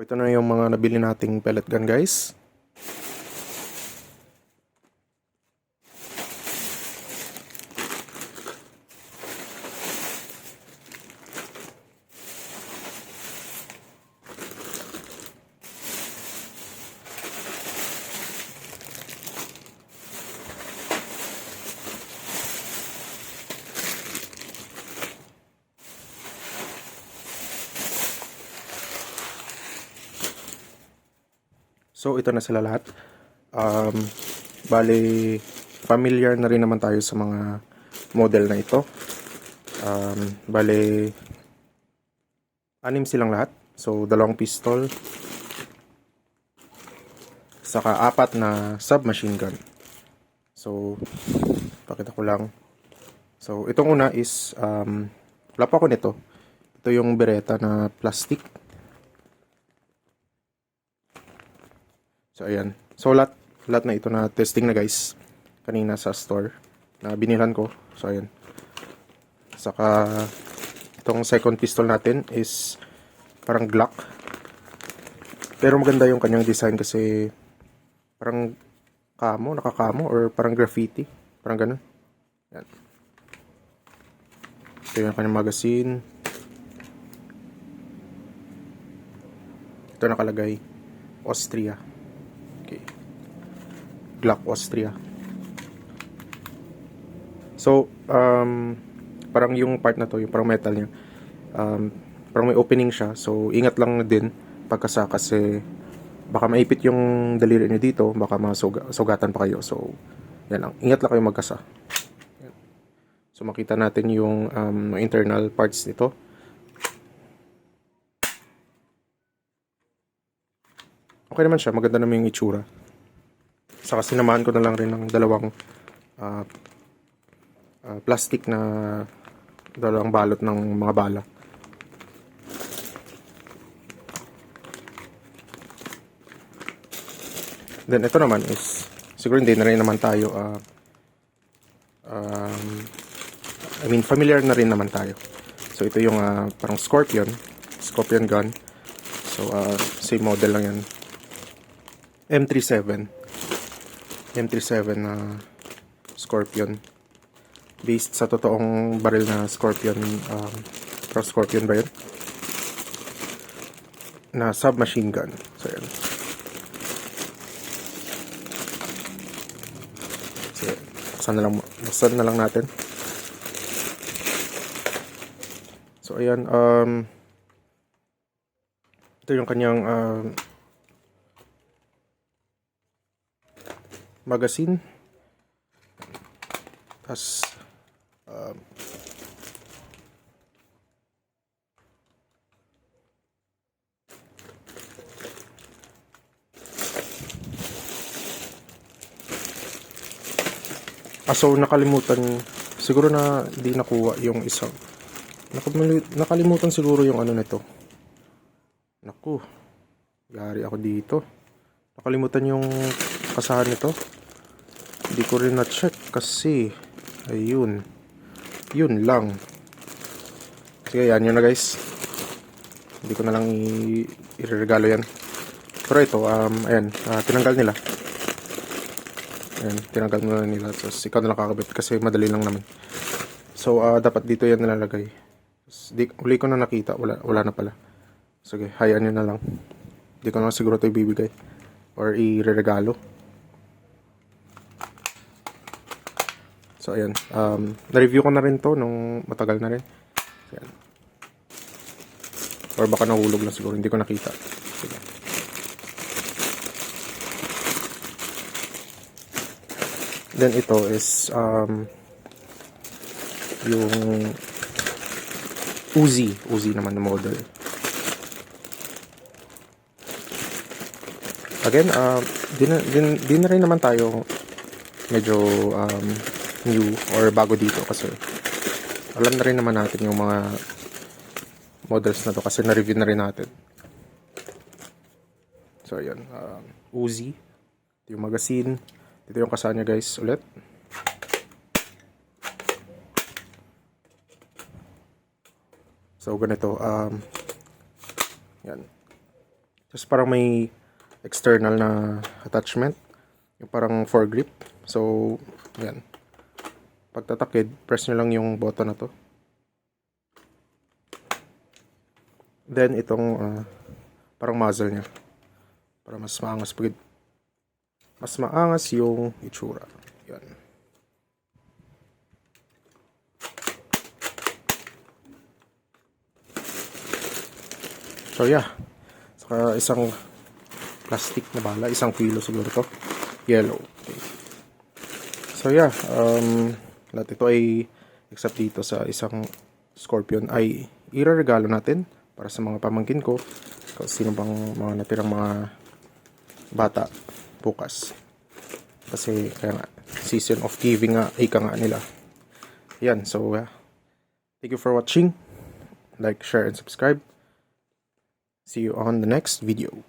Ito na yung mga nabili nating pellet gun guys. So ito na sila lahat. Um, bali, familiar na rin naman tayo sa mga model na ito. Um, bali, anim silang lahat. So dalawang pistol. Saka apat na submachine gun. So, pakita ko lang. So, itong una is, um, wala pa ako nito. Ito yung bereta na plastic. So, ayan. So, lahat, lahat na ito na testing na guys. Kanina sa store. Na binilan ko. So, ayan. Saka, itong second pistol natin is parang Glock. Pero maganda yung kanyang design kasi parang kamo, nakakamo, or parang graffiti. Parang ganun. Yan. Ito yung kanyang magazine. Ito nakalagay. Austria. Glock Austria. So, um, parang yung part na to, yung parang metal niya, um, parang may opening siya. So, ingat lang din pagkasa kasi baka maipit yung daliri niyo dito, baka masugatan pa kayo. So, yan lang. Ingat lang kayo magkasa. So, makita natin yung um, internal parts nito. Okay naman siya. Maganda naman yung itsura. Saka sinamahan ko na lang rin ng dalawang ah, ah, plastic na dalawang balot ng mga bala. Then ito naman is siguro hindi na rin naman tayo ah, um, I mean familiar na rin naman tayo. So ito yung ah, parang Scorpion, Scorpion gun. So ah, same model lang yan. M37. M37 na Scorpion. Based sa totoong baril na Scorpion um, parang Scorpion ba yun? Na submachine gun. So yan. Sige, buksan na lang, buksan na lang natin. So, ayan, um, ito yung kanyang, um, magazine. Tapos, um, Ah, so nakalimutan, siguro na di nakuha yung isang. Nakalimutan siguro yung ano nito. Naku, yari ako dito. Nakalimutan yung kasahan nito. Hindi ko rin na-check kasi, ayun. Yun lang. Sige, yan yun na guys. Hindi ko na lang i- ireregalo yan. Pero ito, um, ayan, ah, tinanggal nila. Ayan, tinanggal na nila. Tapos ikaw na lang kakabit kasi madali lang naman. So, ah, dapat dito yan nilalagay. Di, uli ko na nakita. Wala, wala na pala. Sige, hayaan nyo na lang. Hindi ko na siguro ito ibibigay. Or i-regalo. So, ayan. Um, na-review ko na rin to nung matagal na rin. Ayan. Or baka nahulog lang siguro. Hindi ko nakita. Sige. Then ito is um, yung Uzi. Uzi naman na model. Again, uh, di, na, di, na rin naman tayo medyo um, new or bago dito kasi alam na rin naman natin yung mga models na to kasi na-review na rin natin. So, ayan. Um, Uzi. Ito yung magazine. Ito yung kasanya guys ulit. So, ganito. Um, yan. Tapos parang may external na attachment. Yung parang foregrip. So, yan. Pagtatakid, press nyo lang yung button na to. Then, itong ah, parang muzzle niya. Para mas maangas pag mas maangas yung itsura. Yan. So yeah. Saka isang plastic na bala, isang kilo siguro to. Yellow. Okay. So yeah, um, lahat ito ay except dito sa isang Scorpion ay iraregalo natin para sa mga pamangkin ko kasi sino bang mga natirang mga bata bukas. Kasi kaya nga, season of giving nga, ika nga nila. Yan, so yeah. Thank you for watching. Like, share, and subscribe. See you on the next video.